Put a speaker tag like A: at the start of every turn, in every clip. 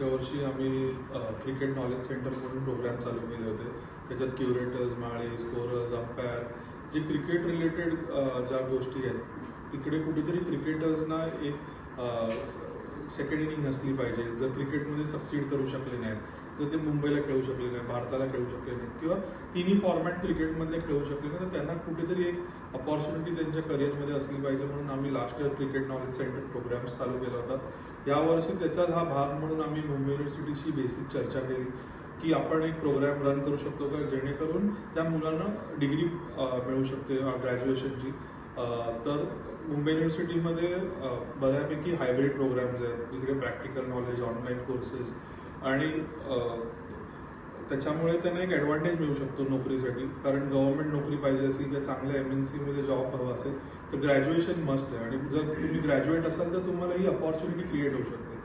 A: मागच्या वर्षी आम्ही क्रिकेट नॉलेज सेंटर म्हणून प्रोग्राम चालू केले होते. त्याच्यात क्युरेटर्स माळे स्कोरर्स अंपायर जे क्रिकेट रिलेटेड ज्या गोष्टी आहेत तिकडे कुठेतरी क्रिकेटर्सना एक सेकंड इनिंग नसली पाहिजे. जर क्रिकेटमध्ये सक्सीड करू शकले नाहीत जर ते मुंबईला खेळू शकले नाही भारताला खेळू शकले नाहीत. किंवा तिन्ही फॉर्मॅट क्रिकेटमधले खेळू शकले नाही. तर त्यांना कुठेतरी एक अपॉर्च्युनिटी त्यांच्या करिअरमध्ये असली पाहिजे म्हणून आम्ही last year cricket knowledge centre programmes चालू केला होता. यावर्षी त्याचाच हा भाग म्हणून आम्ही मुंबई युनिव्हर्सिटीशी बेसिक चर्चा केली. की आपण एक प्रोग्राम रन करू शकतो का? जेणेकरून त्या मुलांना डिग्री मिळू शकते ग्रॅज्युएशनची तर मुंबई युनिव्हर्सिटीमध्ये बऱ्यापैकी हायब्रिड प्रोग्राम्स आहेत. जिकडे प्रॅक्टिकल नॉलेज ऑनलाईन कोर्सेस आणि त्याच्यामुळे त्यांना एक ॲडव्हान्टेज मिळू शकतो नोकरीसाठी. कारण गव्हर्नमेंट नोकरी पाहिजे असेल किंवा चांगल्या एम एन सीमध्ये जॉब हवा असेल तर ग्रॅज्युएशन मस्ट आहे. आणि जर तुम्ही ग्रॅज्युएट असाल तर तुम्हाला ही अपॉर्च्युनिटी क्रिएट होऊ शकते.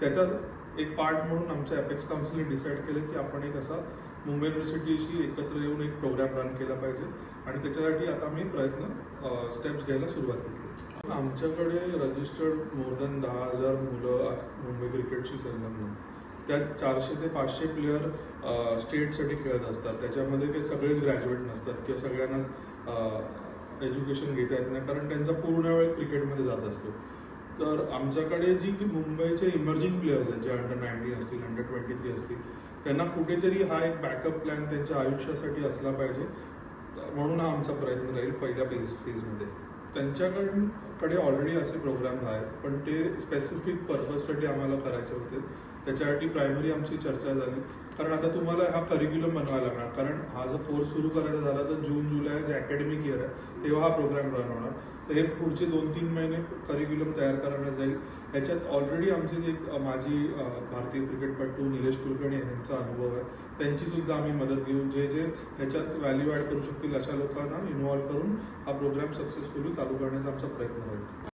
A: त्याचाच एक पार्ट म्हणून आमच्या अपेक्स काउन्सिलने डिसाईड केलं की आपण एक असा मुंबई युनिव्हर्सिटीशी एकत्र येऊन एक प्रोग्राम रन केला पाहिजे. आणि त्याच्यासाठी आता आम्ही प्रयत्न स्टेप्स घ्यायला सुरुवात केली. आमच्याकडे रजिस्टर्ड मोर दॅन दहा हजार मुलं आज मुंबई क्रिकेटशी संलग्न आहेत. त्यात चारशे ते पाचशे प्लेयर स्टेटसाठी खेळत असतात. त्याच्यामध्ये ते सगळेच ग्रॅज्युएट नसतात किंवा सगळ्यांनाच एज्युकेशन घेता येत नाही कारण त्यांचा पूर्ण वेळ क्रिकेटमध्ये जात असतो. तर आमच्याकडे जी की मुंबईचे इमर्जिंग प्लेयर्स आहेत जे अंडर नाईन्टीन असतील अंडर ट्वेंटी थ्री असतील त्यांना कुठेतरी हा एक बॅकअप प्लॅन त्यांच्या आयुष्यासाठी असला पाहिजे. म्हणून हा आमचा प्रयत्न राहील पहिल्या फेज फेजमध्ये कडे ऑलरेडी असे प्रोग्राम आहेत पण ते स्पेसिफिक पर्पजसाठी आम्हाला करायचे होते. त्याच्यासाठी प्रायमरी आमची चर्चा झाली. कारण आता तुम्हाला हा करिक्युलम बनवायला लागणार. कारण हा जर कोर्स सुरू करायचा झाला तर जून जुलै जे अकॅडमिक इयर आहे तेव्हा हा प्रोग्राम रन होणार. तर हे पुढचे दोन तीन महिने करिक्युलम तयार करण्यात जाईल. ह्याच्यात ऑलरेडी आमचे जे माझी माजी भारतीय क्रिकेटपटू निलेश कुलकर्णी यांचा अनुभव आहे. त्यांची सुद्धा आम्ही मदत घेऊन जे जे ह्याच्यात व्हॅल्यू ॲड करू शकतील अशा लोकांना इन्व्हॉल्व करून हा प्रोग्राम सक्सेसफुली चालू करण्याचा आमचा प्रयत्न होईल.